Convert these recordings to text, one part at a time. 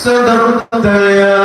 صدقت يا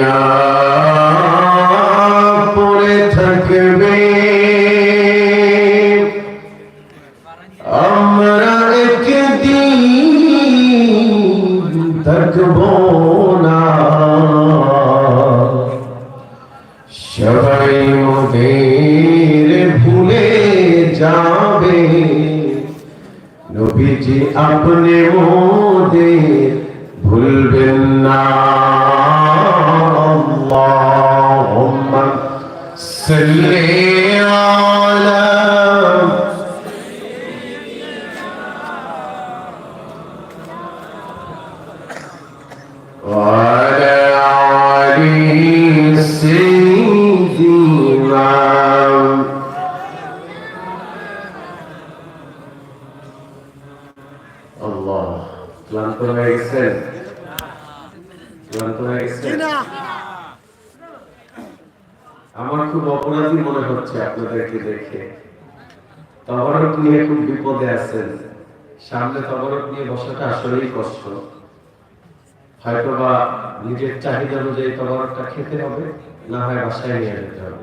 آل খেতে হবে, না হয় বাসায় নিয়ে যেতে হবে।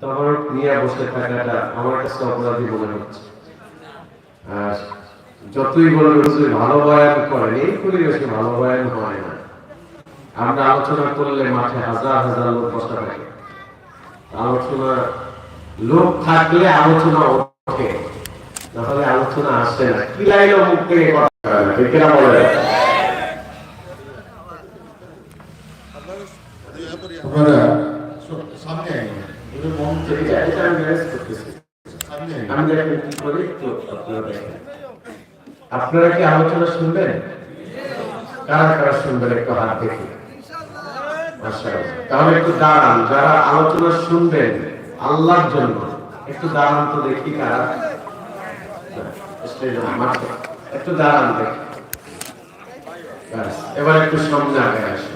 তবরক নিয়ে বসে থাকাটা আমার কাছে অপরাধী মনে হচ্ছে। আর যতই বলবে হুজুর ভালো বয়ান করেন, এই পরিবেশে ভালো বয়ান হয় না। আমরা আলোচনা করলে মাঠে হাজার হাজার লোক বসা থাকে। আলোচনা, লোক থাকলে আলোচনা ওঠে। নাহলে আলোচনা আসে না। কি লাইলো মুখ থেকে কথা বলে আপনারা সামনে মন থেকে আমি কি আপনারা কি আলোচনা শুনবেন? কারা কারা শুনবেন একটু হাত দেখি। তাহলে একটু দাঁড়ান যারা আলোচনা শুনবেন আল্লাহর জন্য একটু দাঁড়ান তো দেখি কারা। একটু দাঁড়ান দেখি। এবার একটু সামনে আগে আসেন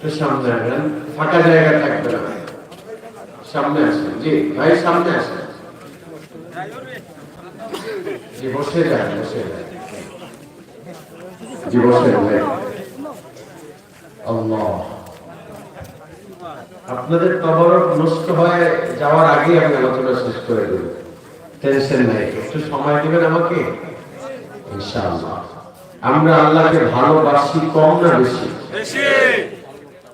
একটু সামনে আসেন ফাঁকা জায়গা থাকবে না। সামনে আসেন জি, ভাই, সামনে আসেন জি, বসে যান বসে যান। জি, বসে যান আল্লাহ। আপনাদের তবরক নষ্ট হয়ে যাওয়ার আগে আমি আলোচনা শেষ করে দেব। টেনশন নাই, একটু সময় দিবেন আমাকে? ইনশাআল্লাহ। আমরা আল্লাহকে ভালোবাসি কম না বেশি।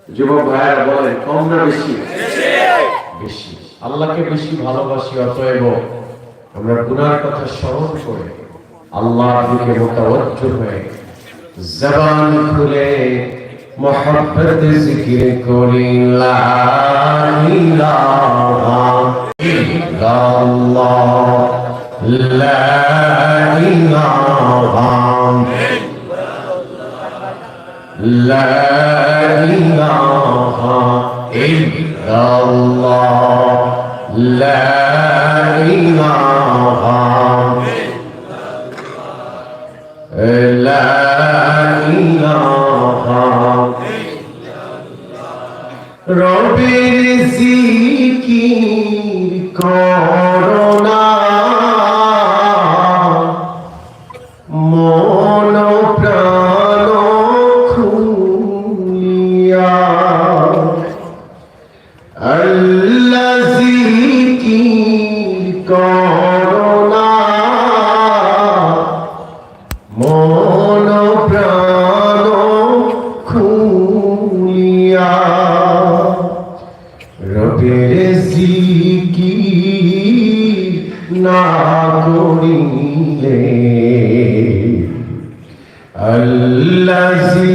যুবক ভাইয়ারা বলে কম না বেশি। বেশি। আল্লাহকে বেশি ভালোবাসি, অতএব আমরা গুনার কথা স্মরণ করে আল্লাহর দিকে মোতাবজ্জ হয়ে জবান খুলে মোহাম্মত জিকির করি, লা ইলাহা ইল্লাল্লাহ, লা ইলাহা لا إله إلا الله لا إله لا إله ربي رزقي كرم করিলে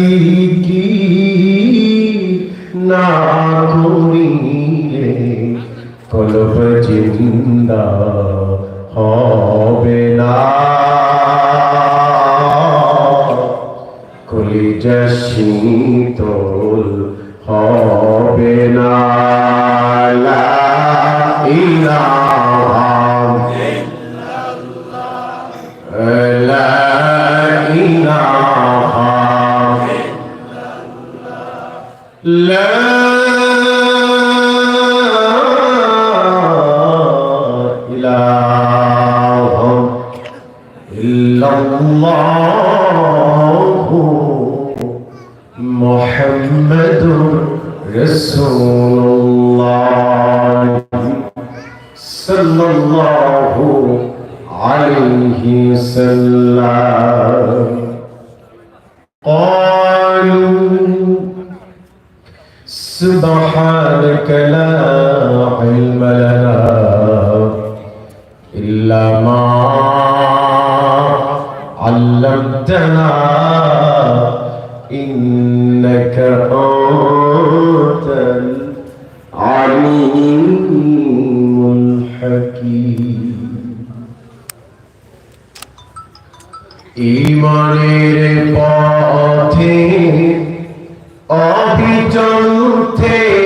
الله محمد رسول الله صلى الله عليه وسلم قالوا سبحانك لا علم لنا إلا ما علمتنا إنك أنت العليم الحكيم ইমানের পথে অবিচল থেকে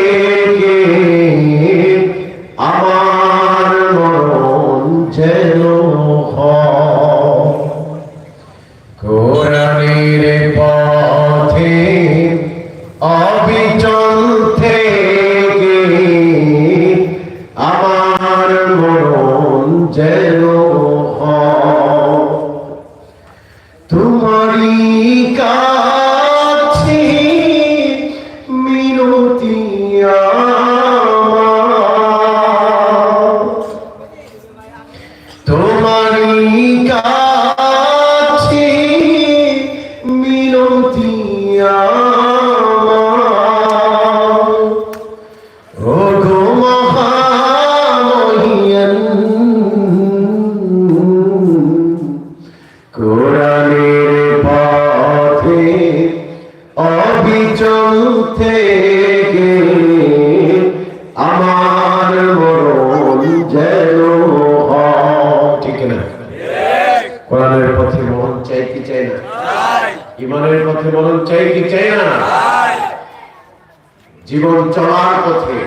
জীবন চলার পথে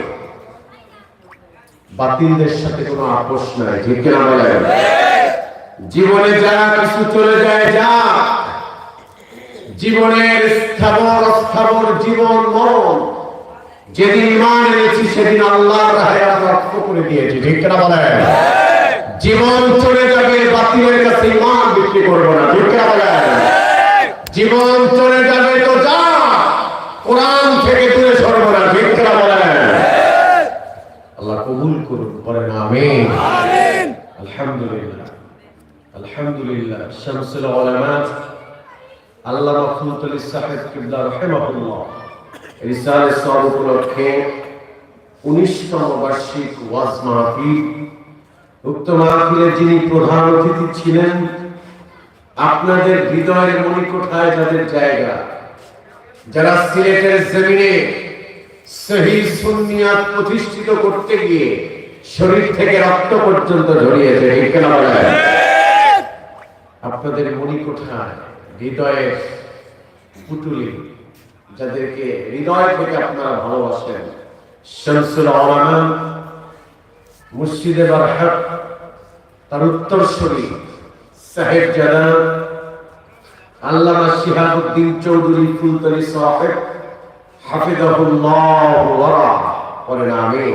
বাতিলদের সাথে কোনো আপোষ নাই, ঠিক কিনা বলেন? জীবনে যা কিছু চলে যায়, যা। জীবনের স্থাবর স্থাবর জীবন মরণ। যেদিন ইমান এনেছি, সেদিন আল্লাহর রাহে রক্ত করে দিয়েছি, ঠিক কিনা বলেন? জীবন চলে যাবে, বাতিলের কাছে ইমান বিক্রি করব না, ঠিক কিনা বলেন? জীবন চলে যাবে তো যা। কোরআন থেকে দূরে সরবো না ঠিক কিনা বলেন আল্লাহ কবুল করুন বলেন আমিন। আলহামদুলিল্লাহ। আলহামদুলিল্লাহ। শামসুল উলামা আল্লাহ রহমতুল সাহেব কিবলা রহিমাহুল্লাহ। রিসালে সব উপলক্ষে উনিশতম বার্ষিক ওয়াজ মাহফিল। উক্ত মাহফিলে যিনি প্রধান অতিথি ছিলেন আপনাদের হৃদয়ের মণিকোঠায় যাদের জায়গা। যারা সিলেটের জমিনে সহি সুন্নিয়াত প্রতিষ্ঠিত করতে গিয়ে শরীর থেকে রক্ত পর্যন্ত ঝরিয়েছে আপনাদের মণিকোঠায় হৃদয়ের পুতুলি যাদেরকে হৃদয় থেকে আপনারা ভালোবাসেন, শামসুল আলামা, মুর্শিদে বারহাক তার সাহেব জানা আল্লামা শিহাবুদ্দিন চৌধুরী ফুলতলি সাহেব, হাফিজাহুল্লাহ বলেন আমিন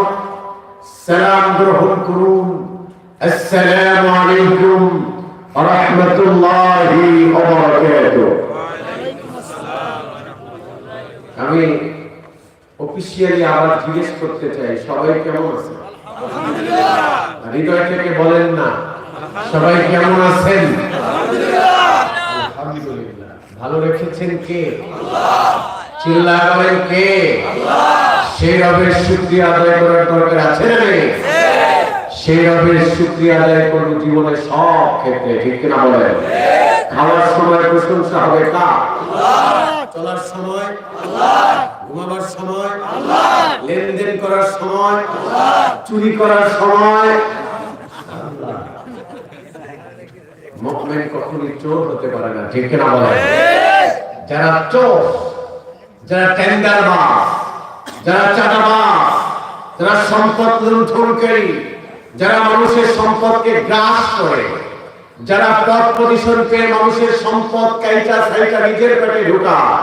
সালাম গ্রহণ করুন। আসসালামু আলাইকুম ওয়া রাহমাতুল্লাহি ওয়া বারাকাতুহু। আমি অফিসিয়ালি আবার জিজ্ঞেস করতে চাই সবাই কেমন আছে হৃদয় থেকে বলেন না সবাই কেমন আছেন? আলহামদুলিল্লাহ। ভালো রেখেছেন কে? চিল্লা কে? সেই রবের শুক্রিয়া আদায় করার দরকার আছে না সেই রবের শুক্রিয়া আদায় করব জীবনের সব ক্ষেত্রে, ঠিক কিনা বলেন? খাওয়ার সময় প্রশংসা হবে কা চলার সময়? ঘুমাবার সময়? লেনদেন করার সময়? চুরি করার সময়? মুভমেন্ট কখনোই চোর হতে পারে না, ঠিক কিনা বলেন? যারা চোর যারা টেন্ডার বাস যারা চাঁদাবাস যারা সম্পদ লুণ্ঠনকারী, যারা মানুষের সম্পদকে গ্রাস করে, যারা পথ পজিশন পেয়ে মানুষের সম্পদ কাইটা সাইটা নিজের পেটে ঢুকায়,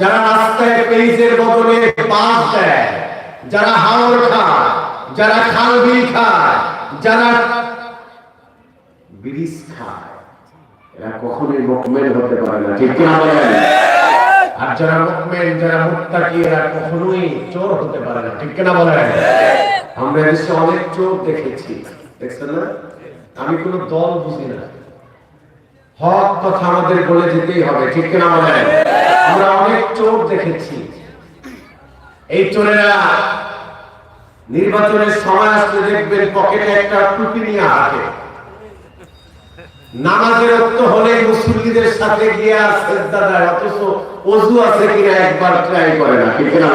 যারা রাস্তায় পেজের বদলে বাস দেয়, যারা হাওড় খায়, যারা খাল বিল খায়, যারা ব্রিজ খায়, এরা কখনোই মুকমেল হতে পারে না। ঠিক বলেন? আর যারা মুকমেল যারা মুত্তাকি, এরা কখনোই চোর হতে পারে না। ঠিক কিনা বলেন? আমরা দেশে অনেক চোর দেখেছি। দেখছেন না? আমি কোন দল বুঝি না। হক কথা আমাদের বলে যেতেই হবে, ঠিক কিনা বলেন? আমরা অনেক চোর দেখেছি। এই চোরেরা নির্বাচনের সময় আসলে দেখবেন পকেটে একটা টুপি নিয়ে হাঁটে। নামাজের অর্থ হলে সাথে সেজদা দেয়, অথচ আছে কিনা একবার ট্রাই করে না, ঠিক না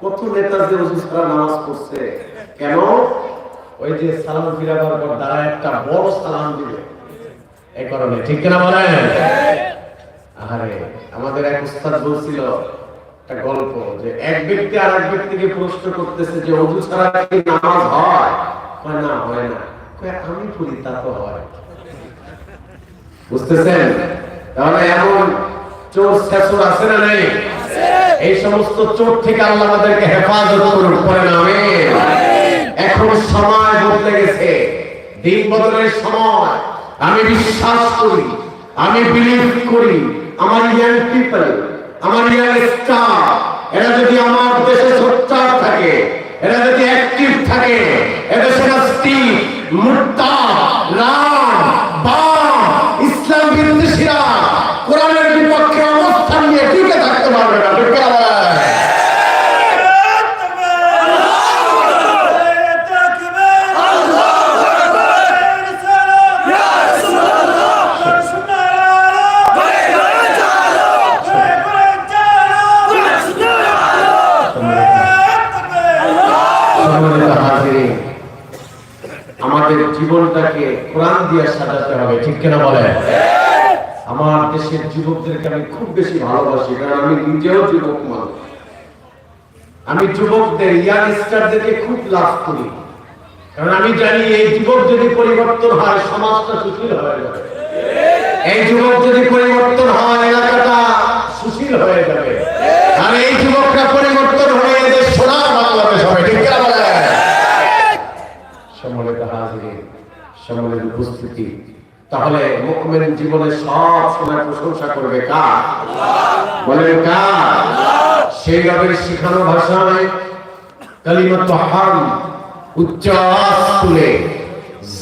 কত ছাড়া নামাজ পড়ছে। কেন? ওই যে সালাম ফিরাবার পর একটা বড় সালাম দিবে। এই কারণে, ঠিক না বলেন? আরে আমাদের এক উস্তাদ বলছিল একটা গল্প যে এক ব্যক্তি আর এক ব্যক্তিকে প্রশ্ন করতেছে যে অজু ছাড়া কি নামাজ হয়? না হয় না। আমি তা তো হয়। বুঝতেছেন? তাহলে এমন চোর শেষর আছে না নেই? এই সমস্ত চোর থেকে আল্লাহ আমাদেরকে হেফাজত করুন করেন আমিন। এখন সময় বদলে গেছে দিন বদলের সময়। আমি বিশ্বাস করি আমি বিলিভ করি আমার ইয়াং পিপল আমার ইয়াং স্টার এরা যদি আমার দেশে সোচ্চার থাকে এরা যদি অ্যাক্টিভ থাকে এদেশে নাস্তিক মুর্তা রাম বাম ইসলাম বিরোধীরা কোরআনের বিপক্ষে অবস্থান নিয়ে টিকে থাকতে পারবে না ঠিক আছে? সম্মানিত হাজিরিন, আমাদের জীবনটাকে কোরআন দিয়ে সাজাতে হবে ঠিক কিনা বলে আমার দেশের যুবকদেরকে আমি খুব বেশি ভালোবাসি, কারণ আমি নিজেও যুবক মানুষ। আমি যুবকদের ইয়াং স্টারদেরকে খুব লাভ করি। কারণ আমি জানি এই যুবক যদি পরিবর্তন হয়, সমাজটা সুশীল হয়ে যাবে। এই যুবক যদি পরিবর্তন হয়, এলাকাটা সুশীল হয়ে যাবে। আর এই যুবকরা পরিবর্তন হয়ে এদের সোনার বাংলাদেশ হবে, ঠিক সম্মানিত হাজিরিন, সম্মানিত উপস্থিতি। তাহলে মুকমিন জীবনে সব সময় প্রশংসা করবে কার? কার? সেই রবের শিখানো ভাষায়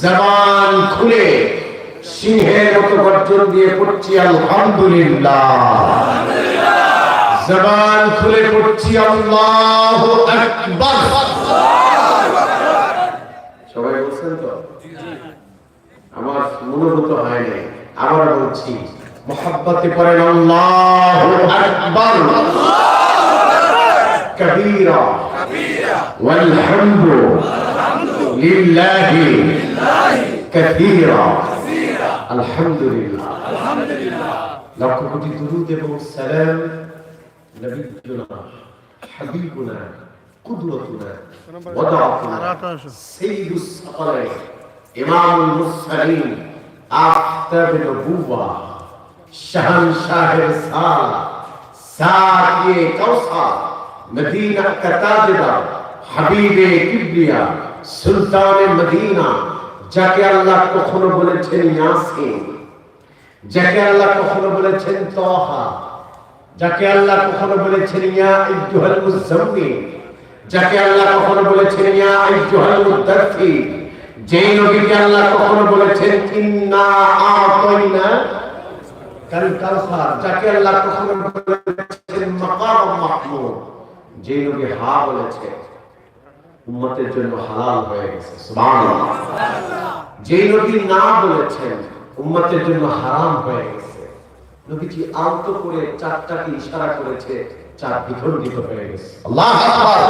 জবান খুলে, সিংহের মতো গর্জন দিয়ে পড়ছি আলহামদুলিল্লাহ। জবান খুলে পড়ছি আল্লাহু আকবার। আমার মনোভূত হয় নাই আবার বলছি মোহাব্বতে পড়েন আল্লাহু আকবার كبيرا والحمد لله كثيرا الحمد لله লক্ষ কোটি দুরুদ এবং সালাম নবীনা হাবিবুনা কুদরতুনা ওয়াদাতুনা সাইয়্যিদুস সাকালাইন ইমামুল মুসলিম আফতাব নবুয়া শাহান শাহের সাল সাকিয়ে কৌসার মদিনা কা তাজদার হাবিবে কিবরিয়া সুলতানে মদিনা, যাকে আল্লাহ কখনো বলেছেন ইয়াসিন, যাকে আল্লাহ কখনো বলেছেন তহা, যাকে আল্লাহ কখনো বলেছেন ইয়া ইজ্জুহাল মুজাম্মিল, যাকে আল্লাহ কখনো বলেছেন ইয়া ইজ্জুহাল মুদাফির যেই নবীকে আল্লাহ কখনো বলেছেন, ইন্না আতাইনা কাল কাউসার যাকে আল্লাহ কখনো বলেছেন, মাকাম মাহমুদ যে নবী হা বলেছে, উম্মতের জন্য হালাল হয়ে গেছে, সুবহানাল্লাহ। যে নবী না বলেছেন, উম্মতের জন্য হারাম হয়ে গেছে। নবীজি আলতো করে চারটাকে ইশারা করেছে, চার বিখণ্ডিত হয়ে গেছে। আল্লাহ আমার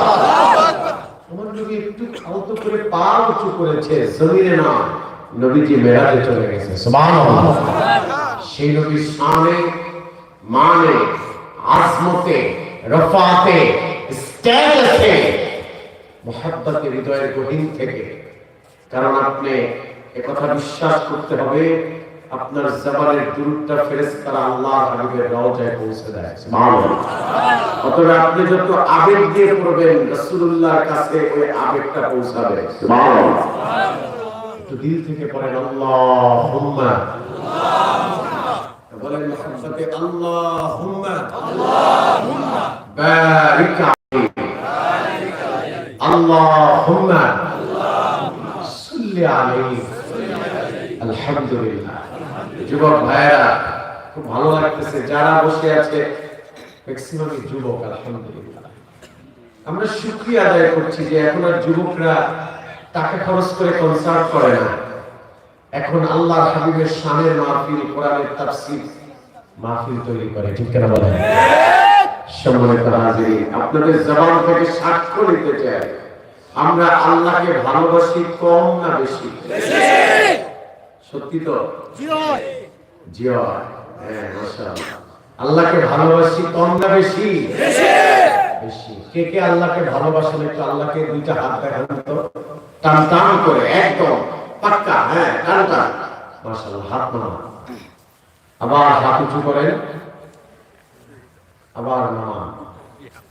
নবী একটু আলতো করে পা উঁচু করেছে জমিনে না নবীজি মেরাজে চলে গেছে। সুবহানাল্লাহ। সেই নবীর মানে আজমতে রফাতে স্ট্যাটাসে মোহাব্বতে হৃদয়ের গহীন থেকে। কারণ আপনি একথা বিশ্বাস করতে হবে আপনার জবানের দূরত্বটা ফেরেশতারা আল্লাহ হাবিবের রওজায় পৌঁছে দেয়, সুবহানাল্লাহ। অতএব আপনি যত আবেগ দিয়ে পড়বেন, রাসূলুল্লাহর কাছে ওই আবেগটা পৌঁছাবে, সুবহানাল্লাহ। একটু দিল থেকে পড়েন, আল্লাহুম্মা। বলেন মোহাম্মতে আল্লাহুম্মা। আল্লাহুম্মা। বারিক আল্লাহুম্মা। সাল্লি আলাইহি। আলহামদুলিল্লাহ। যুবক ভাইরা খুব ভালো লাগতেছে। যারা বসে আছে যুবক, আলহামদুলিল্লাহ। আমরা আদায় করছি যে এখন আর যুবকরা টাকা খরচ করে কনসার্ট করে না। এখন আল্লাহর হাবিবের মাহফিল, কোরআনের তাফসীর মাহফিল তৈরি করে। ঠিক কেন সম্মানিত আপনাদের জবান থেকে সাক্ষ্য নিতে চাই। আমরা আল্লাহকে ভালোবাসি, কম না বেশি? সত্যি তো? জি হ্যাঁ আল্লাহকে ভালোবাসি কম না বেশি? বেশি। কে কে আল্লাহকে ভালোবাসেন একটু আল্লাহকে দুইটা হাত দেখান তো। টান টান করে একদম। পাক্কা হ্যাঁ টান টান। মাশাআল্লাহ হাত নামান আবার হাত উঁচু করেন। আবার নামান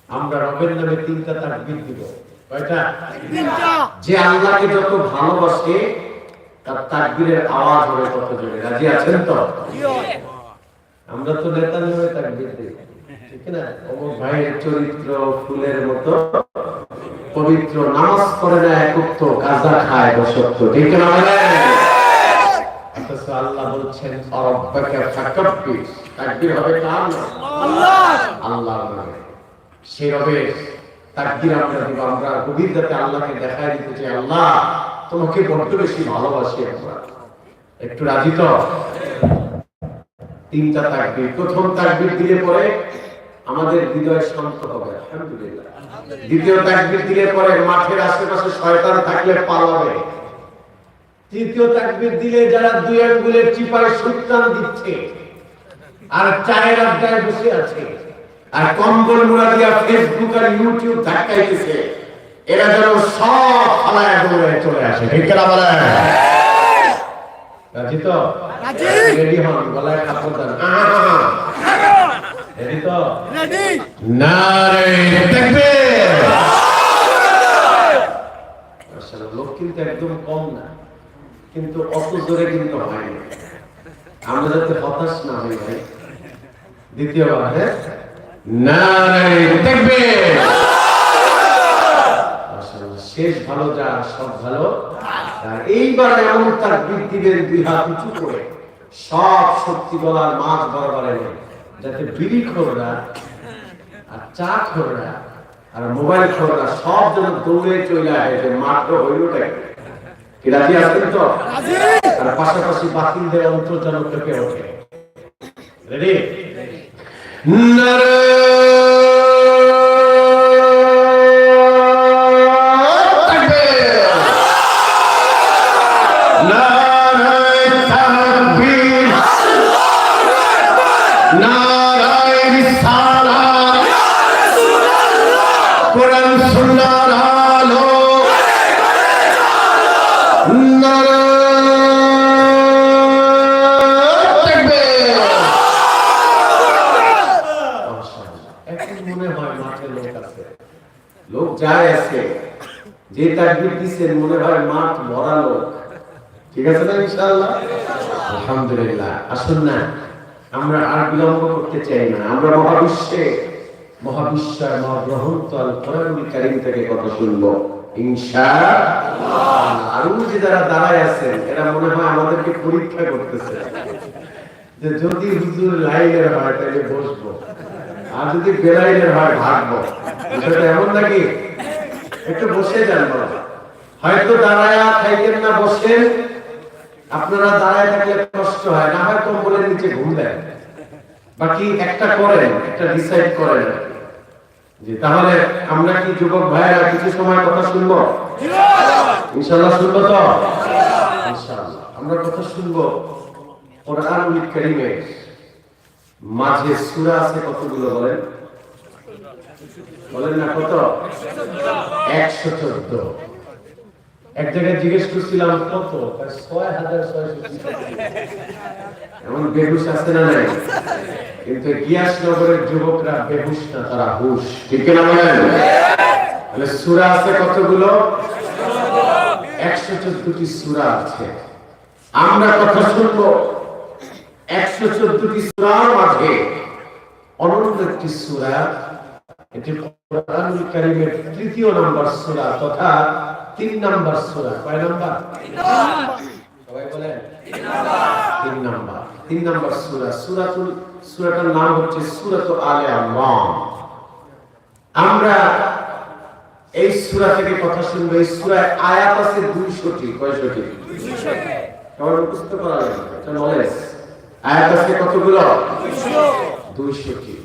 আমরা রবের নামে তিনটা তাকবীর দিব। কয়টা? যে আল্লাহকে যত ভালোবাসে তার তাকবীরের আওয়াজ হবে তত জোরে রাজি আছেন তো? আমরা তো নেতা নামে তাকবীর দিই। ঠিক না? অমুক ভাইয়ের চরিত্র ফুলের মতো পবিত্র নামাজ পড়ে না একত্র গাঁজা খায় বসত্ব। ঠিক না আল্লাহ বলছেন অরব্বাকে ফাকাব্বির তাকবীর হবে কার? নাম আল্লাহর নামে। সে রবের আমাদের হৃদয় শান্ত হবে দ্বিতীয় তাকবীর দিলে পরে মাঠের আশেপাশে শয়তান থাকলে পালাবে। তৃতীয় তাকবীর দিলে যারা দুই আঙ্গুলের চিপায় সুলতান দিচ্ছে, আর চায়ের আড্ডায় বসে আছে আর কম্বল মুড়া দিয়া ফেসবুক আর ইউটিউব ধাক্কাইতেছে। এরা যেন সব ফালায় দৌড়ে চলে আসে ঠিক না বলে রাজি তো? রেডি হন গলায় কাপড় দেন। রেডি তো? নারে তাকবীর মাশাআল্লাহ লোক কিন্তু একদম কম না কিন্তু অত জোরে কিন্তু হয় না। আমরা যাতে হতাশ না হই ভাই দ্বিতীয়বার হ্যাঁ? শেষ ভালো যা সব ভালো। আর এইবার এমন তার বৃদ্ধিদের দুই হাত উঁচু করে সব শক্তি বলার মাছ বরাবরে নেই যাতে বিড়ি খোররা আর চা খোররা আর মোবাইল খোররা সব যেন দৌড়ে চলে আসে মাত্র হইলটাই কি রাজি আছেন তো? আর পাশাপাশি বাতিলদের অন্তর যেন ওঠে। Ready Nare! দিচ্ছেন মনে হয় মাঠ ভরা ঠিক আছে না ইনশাআল্লাহ? আলহামদুলিল্লাহ। আসুন না, আমরা আর বিলম্ব করতে চাই না। আমরা মহাবিশ্বে, মহাবিশ্বের মহাগ্রহন্ত আল কোরআনুল কারীম থেকে কথা শুনব। ইনশাআল্লাহ। আর যে যারা দাঁড়ায় আছেন, এরা মনে হয় আমাদেরকে পরীক্ষা করতেছে। যে যদি হুজুর লাইনের হয় তাহলে বসবো, আর যদি বেলাইনের হয় ভাগবো, বিষয়টা এমন নাকি? একটু বসে যান বাবা। হয়তো দাঁড়ায় খাইতেন না বসেন, আপনারা দাঁড়ায় থাকলে কষ্ট হয়, না হয়তো কম্বলের নিচে ঘুম দেন বাকি একটা করেন, একটা ডিসাইড করেন যে তাহলে আমরা কি যুবক ভাইয়েরা কিছু সময় কথা শুনব? ইনশাল্লাহ শুনব তো? আমরা কথা শুনব কোরআনুল কারীমের মাঝে সূরা আছে, কতগুলো বলেন? বলেন না কত? একশো চোদ্দ। এক জায়গায় জিজ্ঞেস করছিলাম, কত? ছয় হাজার ছয়শো এমন বেহুশ আছে না নাই? কিন্তু গিয়াস নগরের যুবকরা বেহুশ না, তারা হুশ। ঠিক না বলেন? সূরা আছে কতগুলো? একশো চোদ্দটি সূরা আছে। আমরা কথা শুনব একশো চোদ্দটি সূরার মাঝে অনন্য একটি সূরা, এটি তৃতীয় নাম্বার সূরা, তথা তিন নাম্বার কয় নাম্বার? সবাই বলেন। তিন নাম্বার। তিন নাম্বার নাম হচ্ছে আলে আমরা এই সূরা থেকে কথা শুনব, এই সূরায় আয়াত আছে 200টি কয়শটি? 200টি সবার মুখস্থ করা এটা নলেজ আয়াত আছে কতগুলো? 200টি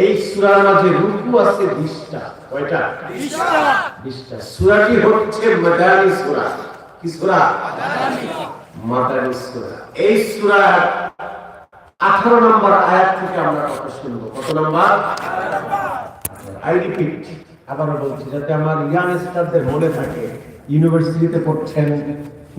এই সূরার মাঝে রুকু আছে 20টা কয়টা? 20টা 20টা সূরাটি হচ্ছে মাদানী সূরা। কি সূরা? মাদানী সূরা। এই সূরার 18 নম্বর আয়াত থেকে আমরা কথা শুনব। কত নম্বর? I repeat. আবারও বলছি যাতে আমার ইয়াং স্টারদের মনে থাকে ইউনিভার্সিটিতে পড়ছেন